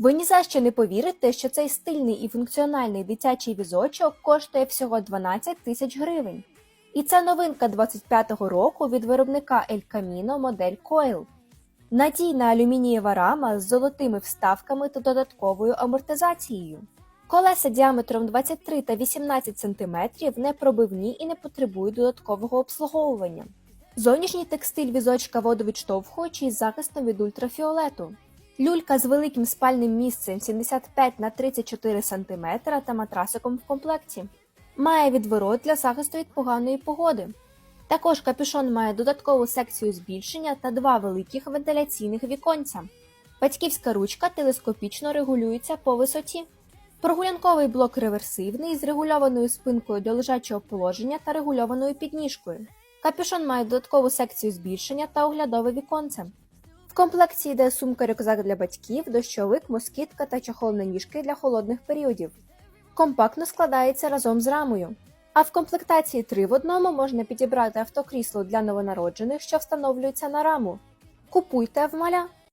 Ви ні за що не повірите, що цей стильний і функціональний дитячий візочок коштує всього 12 тисяч гривень. І це новинка 25-го року від виробника El Camino модель Coil. Надійна алюмінієва рама з золотими вставками та додатковою амортизацією. Колеса діаметром 23 та 18 см непробивні і не потребують додаткового обслуговування. Зовнішній текстиль візочка водовідштовхуючий з захистом від ультрафіолету. Люлька з великим спальним місцем 75 на 34 см та матрасиком в комплекті. Має відворот для захисту від поганої погоди. Також капюшон має додаткову секцію збільшення та два великих вентиляційних віконця. Батьківська ручка телескопічно регулюється по висоті. Прогулянковий блок реверсивний з регульованою спинкою до лежачого положення та регульованою підніжкою. Капюшон має додаткову секцію збільшення та оглядове віконце. В комплекті йде сумка-рюкзак для батьків, дощовик, москітка та чохол на ніжки для холодних періодів. Компактно складається разом з рамою. А в комплектації 3 в одному можна підібрати автокрісло для новонароджених, що встановлюється на раму. Купуйте в маля!